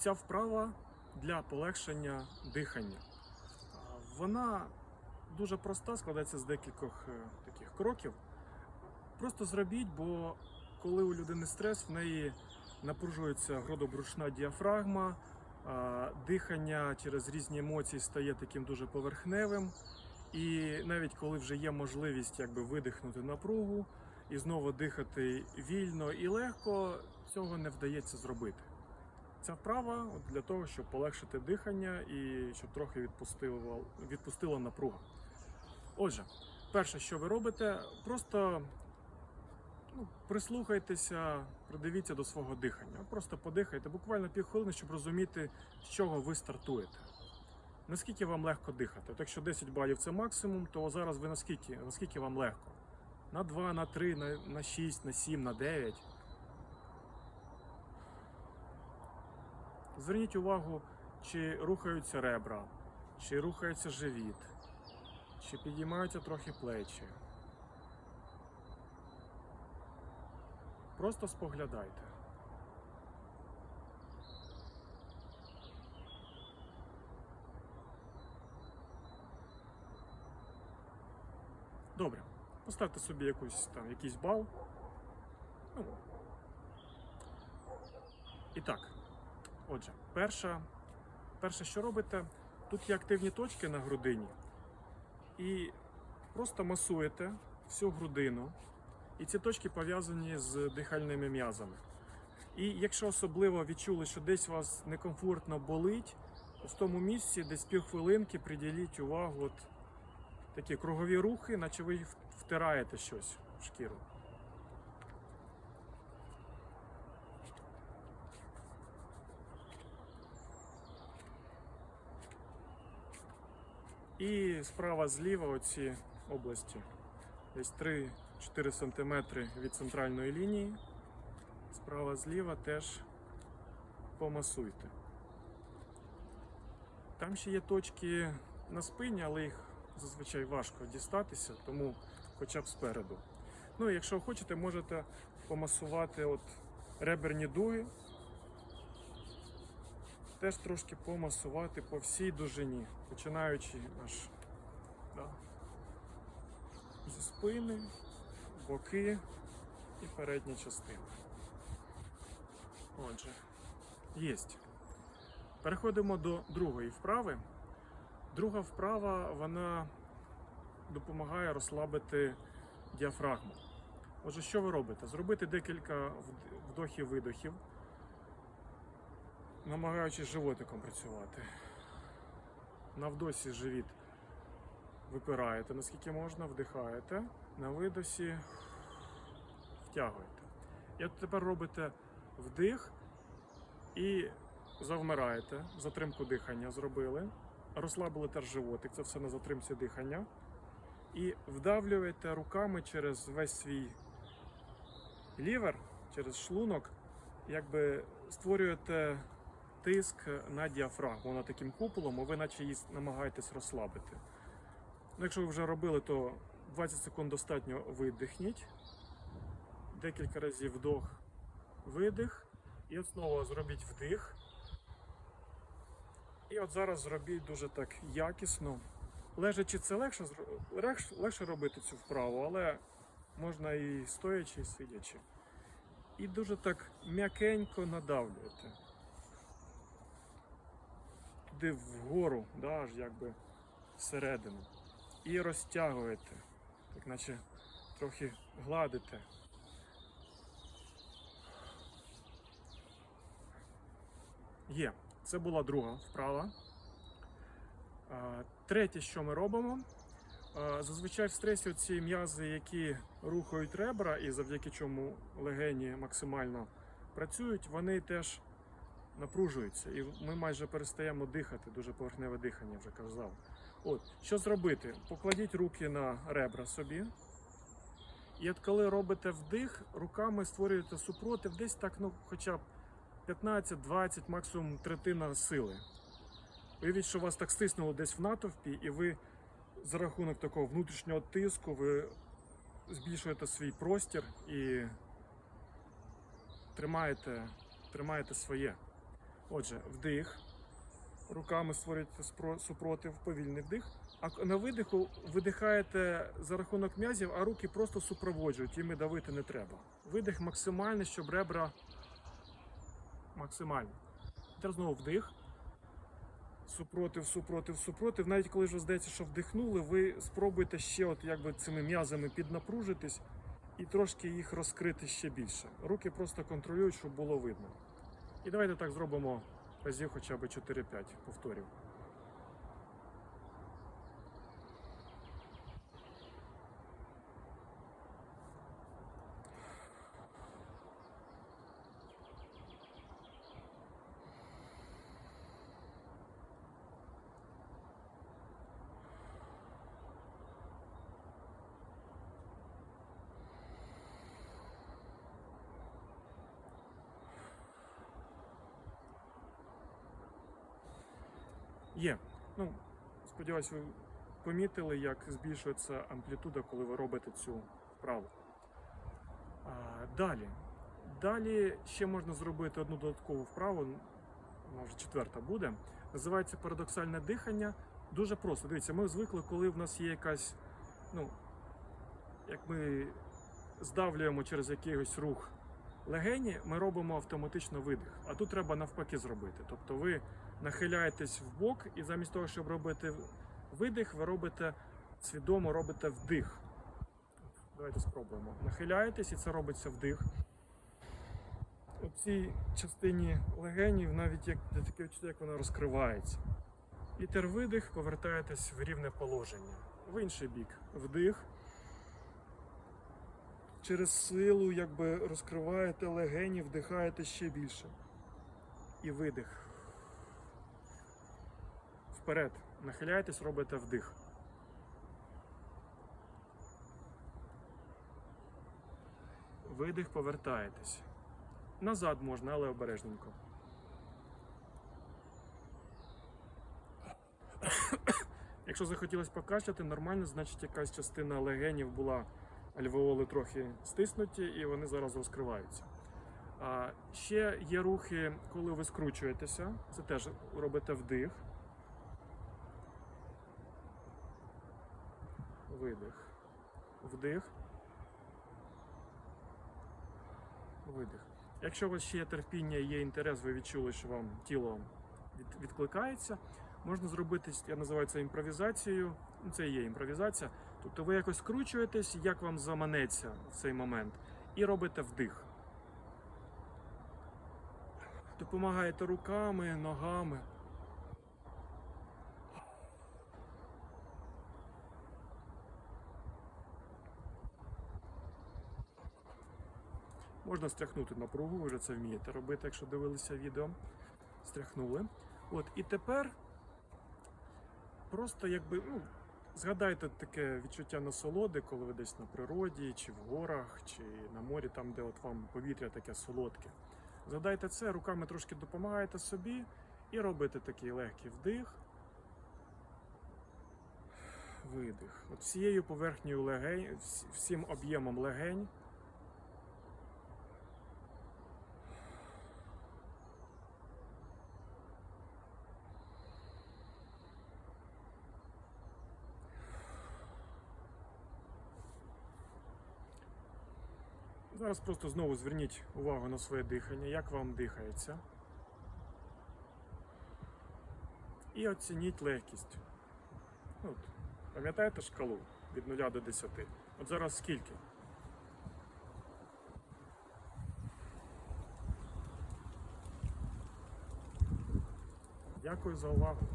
Ця вправа для полегшення дихання. Вона дуже проста, складається з декількох е, таких кроків. Просто зробіть, бо коли у людини стрес, в неї напружується грудобрушна діафрагма, дихання через різні емоції стає таким дуже поверхневим. І навіть коли вже є можливість якби видихнути напругу і знову дихати вільно і легко, цього не вдається зробити. Ця вправа для того, щоб полегшити дихання і щоб трохи відпустило, відпустила напруга. Отже, перше, що ви робите, просто ну, прислухайтеся, придивіться до свого дихання. Просто подихайте буквально півхвилини, щоб розуміти, з чого ви стартуєте. Наскільки вам легко дихати? От якщо 10 балів це максимум, то зараз ви наскільки, наскільки вам легко? На 2, на 3, на, на 6, на 7, на 9. Зверніть увагу, чи рухаються ребра, чи рухається живіт, чи підіймаються трохи плечі. Просто споглядайте. Добре. Поставте собі якусь там якийсь бал. Ну. І так. Отже, перша, перше, що робите, тут є активні точки на грудині. І просто масуєте всю грудину. І ці точки пов'язані з дихальними м'язами. І якщо особливо відчули, що десь вас некомфортно болить, в тому місці десь півхвилинки приділіть увагу от такі кругові рухи, наче ви втираєте щось в шкіру. І справа зліва оці області. Десь 3-4 см від центральної лінії. Справа зліва теж помасуйте. Там ще є точки на спині, але їх зазвичай важко дістатися, тому хоча б спереду. Ну, якщо хочете, можете помасувати от реберні дуги. Теж трошки помасувати по всій довжині, починаючи аж да, зі спини, боки і передня частина. Отже, єсть. Переходимо до другої вправи. Друга вправа вона допомагає розслабити діафрагму. Отже, що ви робите? Зробити декілька вдохів-видохів, намагаючись животиком працювати. На вдосі живіт випираєте, наскільки можна, вдихаєте, на видосі втягуєте. І от тепер робите вдих і завмираєте, затримку дихання зробили, розслабили теж животик, це все на затримці дихання. І вдавлюєте руками через весь свій лівер, через шлунок, якби створюєте тиск на діафрагму, вона таким куполом, і ви наче її намагаєтесь розслабити. Ну, якщо ви вже робили, то 20 секунд достатньо видихніть. Декілька разів вдох, видих. І от знову зробіть вдих. І от зараз зробіть дуже так якісно. Лежачи це легше, легше робити цю вправу, але можна і стоячи, і сидячи. І дуже так м'якенько надавлюєте. Туди вгору, да, аж якби всередину. І розтягуєте. Так наче трохи гладите. Є. Це була друга вправа. Третє, що ми робимо. Зазвичай в стресі ці м'язи, які рухають ребра, і завдяки чому легені максимально працюють, вони теж напружуються. І ми майже перестаємо дихати, дуже поверхневе дихання, вже казав. От, що зробити? Покладіть руки на ребра собі. І от коли робите вдих, руками створюєте супротив, десь так, ну, хоча б 15-20, максимум третина сили. Уявіть, що вас так стиснуло десь в натовпі, і ви за рахунок такого внутрішнього тиску ви збільшуєте свій простір і тримаєте, тримаєте своє. Отже, вдих. Руками створюєте супротив, повільний вдих. А на видиху видихаєте за рахунок м'язів, а руки просто супроводжують, їми давити не треба. Видих максимальний, щоб ребра максимально. Тепер знову вдих. Супротив, супротив, супротив. Навіть коли вже здається, що вдихнули, ви спробуйте ще от якби цими м'язами піднапружитись і трошки їх розкрити ще більше. Руки просто контролюють, щоб було видно. І давайте так зробимо разів хоча б 4-5 повторів. Є. Ну, сподіваюсь, ви помітили, як збільшується амплітуда, коли ви робите цю вправу. А, далі. Далі ще можна зробити одну додаткову вправу, може четверта буде. Називається парадоксальне дихання. Дуже просто. Дивіться, ми звикли, коли в нас є якась, ну, як ми здавлюємо через якийсь рух легені, ми робимо автоматично видих. А тут треба навпаки зробити. Тобто ви нахиляєтесь в бок, і замість того, щоб робити видих, ви робите свідомо робите вдих. Давайте спробуємо. Нахиляєтесь і це робиться вдих. У цій частині легенів навіть як таке відчуття, як вона розкривається. І тепер видих, повертаєтесь в рівне положення. В інший бік. Вдих. Через силу якби розкриваєте легені, вдихаєте ще більше. І видих. Вперед. Нахиляєтесь, робите вдих. Видих, повертаєтесь. Назад можна, але обережненько. Якщо захотілося покашляти, нормально, значить якась частина легенів була альвеоли трохи стиснуті і вони зараз розкриваються. А, ще є рухи, коли ви скручуєтеся. Це теж робите вдих. Видих. Вдих. Видих. Якщо у вас ще є терпіння, є інтерес, ви відчули, що вам тіло відкликається, можна зробити, я називаю це імпровізацією. Ну, Це і є імпровізація. Тобто ви якось скручуєтесь, як вам заманеться в цей момент, і робите вдих. Допомагаєте руками, ногами. Можна стряхнути напругу, ви вже це вмієте робити, якщо дивилися відео. Стряхнули. От, і тепер просто якби, ну, згадайте таке відчуття насолоди, коли ви десь на природі, чи в горах, чи на морі, там, де от вам повітря таке солодке. Згадайте це, руками трошки допомагаєте собі і робите такий легкий вдих. Видих. От всією поверхнею легень, всім об'ємом легень. Зараз просто знову зверніть увагу на своє дихання, як вам дихається. І оцініть легкість. От, пам'ятаєте шкалу від 0 до 10? От зараз скільки? Дякую за увагу.